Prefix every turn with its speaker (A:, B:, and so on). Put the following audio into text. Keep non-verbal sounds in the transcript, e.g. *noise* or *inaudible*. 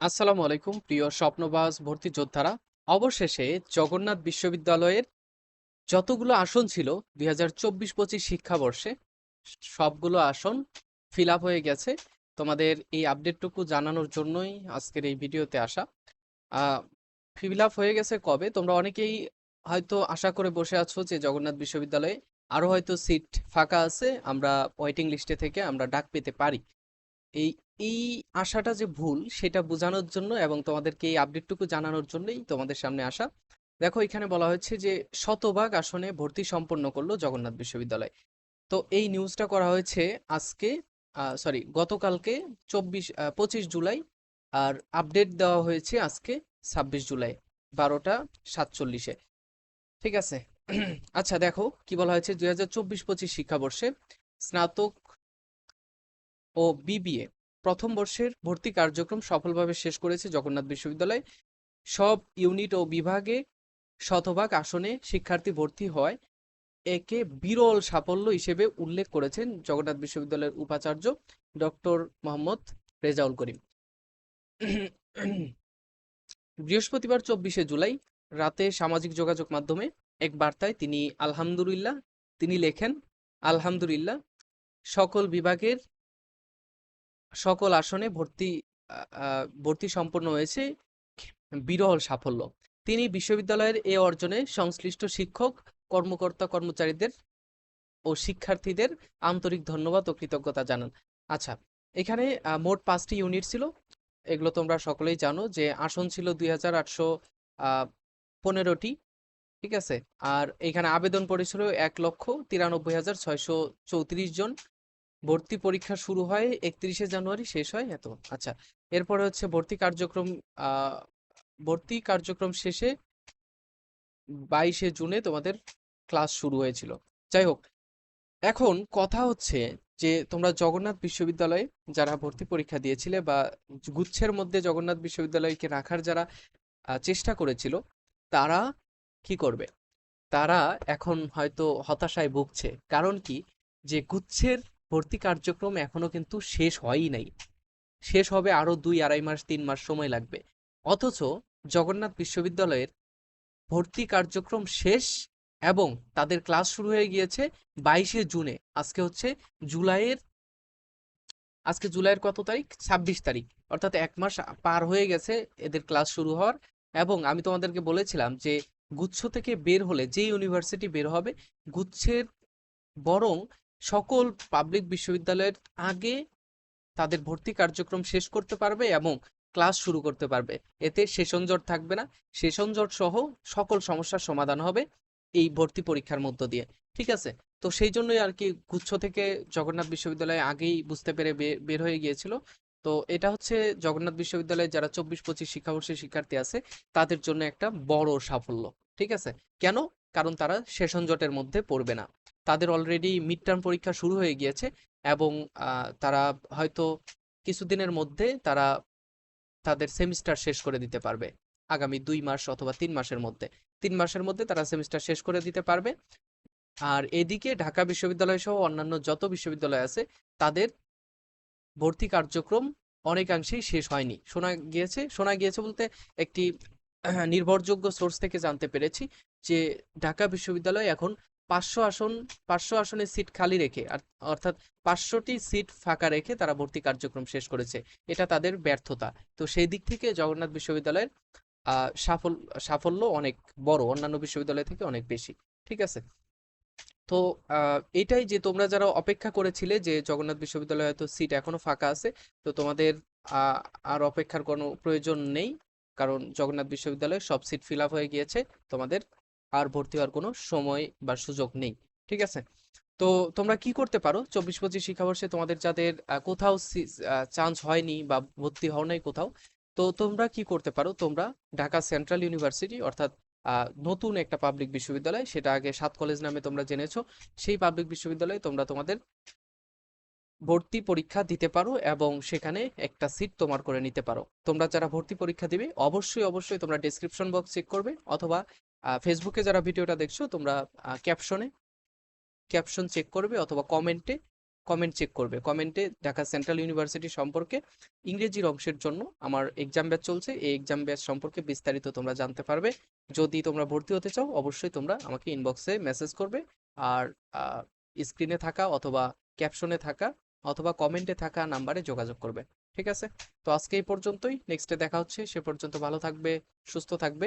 A: আসসালামু আলাইকুম, প্রিয় স্বপ্নবাজ ভর্তি যোদ্ধারা। অবশেষে জগন্নাথ বিশ্ববিদ্যালয়ের যতগুলো আসন ছিল, দুই হাজার চব্বিশ পঁচিশ শিক্ষাবর্ষে সবগুলো আসন ফিল হয়ে গেছে। তোমাদের এই আপডেটটুকু জানানোর জন্যই আজকের এই ভিডিওতে আসা। ফিল হয়ে গেছে কবে? তোমরা অনেকেই হয়তো আশা করে বসে আছো যে জগন্নাথ বিশ্ববিদ্যালয়ে আরও হয়তো সিট ফাঁকা আছে। আমরা ওয়েটিং লিস্টে থেকে আমরা ডাক পেতে পারি। এই এই আশাটা যে ভুল, সেটা বোঝানোর জন্য এবং তোমাদেরকে এই আপডেটটুকু জানানোর জন্যই তোমাদের সামনে আসা। দেখো, এখানে বলা হচ্ছে যে, শতভাগ আসনে ভর্তি সম্পন্ন করল জগন্নাথ বিশ্ববিদ্যালয়। তো এই নিউজটা করা হয়েছে আজকে সরি গতকালকে চব্বিশ পঁচিশ জুলাই, আর আপডেট দেওয়া হয়েছে আজকে ছাব্বিশ জুলাই, বারোটা সাতচল্লিশে। ঠিক আছে? *clears throat* আচ্ছা দেখো, কি বলা হয়েছে? দুই হাজার চব্বিশ পঁচিশ শিক্ষাবর্ষে স্নাতক ও বিবিএ প্রথম বর্ষের ভর্তি কার্যক্রম সফলভাবে শেষ করেছে জগন্নাথ বিশ্ববিদ্যালয়। সব ইউনিট ও বিভাগে শতভাগ আসনে শিক্ষার্থী ভর্তি হয়। একে বিরল সাফল্য হিসেবে উল্লেখ করেছেন জগন্নাথ বিশ্ববিদ্যালয়ের উপাচার্য ডক্টর মোহাম্মদ রেজাউল করিম। বৃহস্পতিবার চব্বিশে জুলাই রাতে সামাজিক যোগাযোগ মাধ্যমে এক বার্তায় তিনি আলহামদুলিল্লাহ, তিনি লেখেন, আলহামদুলিল্লাহ, সকল বিভাগের সকল আসনে ভর্তি ভর্তি সম্পন্ন হয়েছে বিরল সাফল্য। তিনি বিশ্ববিদ্যালয়ের এ অর্জনে সংশ্লিষ্ট শিক্ষক, কর্মকর্তা, কর্মচারীদের ও শিক্ষার্থীদের আন্তরিক ধন্যবাদ ও কৃতজ্ঞতা জানান। আচ্ছা এখানে মোট পাঁচটি ইউনিট ছিল। এগুলো তোমরা সকলেই জানো যে আসন ছিল দুই হাজার আটশো পনেরোটি, ঠিক আছে? আর এখানে আবেদন পড়েছিল এক লক্ষ তিরানব্বই হাজার ছয়শো চৌত্রিশ জন। ভর্তি পরীক্ষা শুরু হয় একত্রিশে জানুয়ারি, শেষ হয় এত। আচ্ছা এরপরে হচ্ছে ভর্তি কার্যক্রম ভর্তি কার্যক্রম শেষে বাইশে জুনে তোমাদের ক্লাস শুরু হয়েছিল। যাই হোক, এখন কথা হচ্ছে যে তোমরা জগন্নাথ বিশ্ববিদ্যালয়ে যারা ভর্তি পরীক্ষা দিয়েছিলে বা গুচ্ছের মধ্যে জগন্নাথ বিশ্ববিদ্যালয়কে রাখার যারা চেষ্টা করেছিল, তারা কি করবে? তারা এখন হয়তো হতাশায় ভুগছে। কারণ কি? যে গুচ্ছের ভর্তি কার্যক্রম এখনও কিন্তু শেষ হয়ই নাই। শেষ হবে আরও দুই, আড়াই মাস, তিন মাস সময় লাগবে। অথচ জগন্নাথ বিশ্ববিদ্যালয়ের ভর্তি কার্যক্রম শেষ এবং তাদের ক্লাস শুরু হয়ে গিয়েছে বাইশে জুনে। আজকে হচ্ছে জুলাইয়ের, আজকে জুলাইয়ের কত তারিখ? ছাব্বিশ তারিখ। অর্থাৎ এক মাস পার হয়ে গেছে এদের ক্লাস শুরু হওয়ার এবং আমি তোমাদেরকে বলেছিলাম যে গুচ্ছ থেকে বের হলে যে ইউনিভার্সিটি বের হবে, গুচ্ছের বরং সকল পাবলিক বিশ্ববিদ্যালয়ের আগে তাদের ভর্তি কার্যক্রম শেষ করতে পারবে এবং ক্লাস শুরু করতে পারবে। এতে সেশন জট থাকবে না। সেশন জট সহ সকল সমস্যার সমাধান হবে এই ভর্তি পরীক্ষার মধ্য দিয়ে। ঠিক আছে? তো সেই জন্যই আর কি গুচ্ছ থেকে জগন্নাথ বিশ্ববিদ্যালয়ে আগেই বুঝতে পেরে বের হয়ে গিয়েছিল। তো এটা হচ্ছে জগন্নাথ বিশ্ববিদ্যালয়ে যারা চব্বিশ, পঁচিশ শিক্ষাবর্ষের শিক্ষার্থী আছে, তাদের জন্য একটা বড় সাফল্য। ঠিক আছে? কেন? কারণ তারা সেশন জটের মধ্যে পড়বে না। তাদের অলরেডি মিড টার্ম পরীক্ষা শুরু হয়ে গিয়েছে এবং তারা হয়তো কিছুদিনের মধ্যে তারা তাদের সেমিস্টার শেষ করে দিতে পারবে। আগামী দুই মাস অথবা তিন মাসের মধ্যে। তিন মাসের মধ্যে তারা সেমিস্টার শেষ করে দিতে পারবে। আর এদিকে ঢাকা বিশ্ববিদ্যালয় সহ অন্যান্য যত বিশ্ববিদ্যালয় আছে, তাদের ভর্তি কার্যক্রম অনেকাংশেই শেষ হয়নি। শোনা গিয়েছে শোনা গিয়েছে বলতে একটি নির্ভরযোগ্য সোর্স থেকে জানতে পেরেছি যে ঢাকা বিশ্ববিদ্যালয় এখন পাঁচশো আসন, পাঁচশো আসনের সিট খালি রেখে অর্থাৎ পাঁচশোটি সিট ফাঁকা রেখে তারা ভর্তি কার্যক্রম শেষ করেছে। এটা তাদের ব্যর্থতা। তো সেই দিক থেকে জগন্নাথ বিশ্ববিদ্যালয়ের সাফল্য সাফল্য অনেক বড়, অন্যান্য বিশ্ববিদ্যালয় থেকে অনেক বেশি। ঠিক আছে? তো এটাই যে তোমরা যারা অপেক্ষা করেছিলে যে জগন্নাথ বিশ্ববিদ্যালয়ে হয়তো সিট এখনও ফাঁকা আছে, তো তোমাদের আর অপেক্ষার কোনো প্রয়োজন নেই, কারণ জগন্নাথ বিশ্ববিদ্যালয়ে সব সিট ফিল আপ হয়ে গিয়েছে। তোমাদের আর ভর্তি হওয়ার কোনো সময় বা সুযোগ নেই, ঠিক আছে? তো তোমরা কি করতে পারো? চব্বিশ পঁচিশ শিক্ষাবর্ষে তোমাদের যাদের কোথাও চান্স হয়নি বা ভর্তি হও নাই কোথাও, তো তোমরা কি করতে পারো? তোমরা ঢাকা সেন্ট্রাল ইউনিভার্সিটি, অর্থাৎ নতুন একটা পাবলিক বিশ্ববিদ্যালয়, সেটা আগে সাত কলেজ নামে তোমরা জেনেছো, সেই পাবলিক বিশ্ববিদ্যালয়ে তোমরা তোমাদের ভর্তি পরীক্ষা দিতে পারো এবং সেখানে একটা সিট তোমার করে নিতে পারো। তোমরা যারা ভর্তি পরীক্ষা দিবে, অবশ্যই অবশ্যই তোমরা ডেসক্রিপশন বক্স চেক করবে, অথবা ফেসবুকে যারা ভিডিওটা দেখছ, তোমরা ক্যাপশনে ক্যাপশন চেক করবে অথবা কমেন্টে কমেন্ট চেক করবে। কমেন্টে ঢাকা সেন্ট্রাল ইউনিভার্সিটি সম্পর্কে ইংরেজির অংশের জন্য আমার এক্সাম ব্যাচ চলছে। এই এক্সাম ব্যাচ সম্পর্কে বিস্তারিত তোমরা জানতে পারবে। যদি তোমরা ভর্তি হতে চাও, অবশ্যই তোমরা আমাকে ইনবক্সে মেসেজ করবে। আর স্ক্রিনে থাকা অথবা ক্যাপশনে থাকা অথবা কমেন্টে থাকা নাম্বারে যোগাযোগ করবে। ঠিক আছে? তো আজকে এই পর্যন্তই। নেক্সটে দেখা হচ্ছে। সে পর্যন্ত ভালো থাকবে, সুস্থ থাকবে।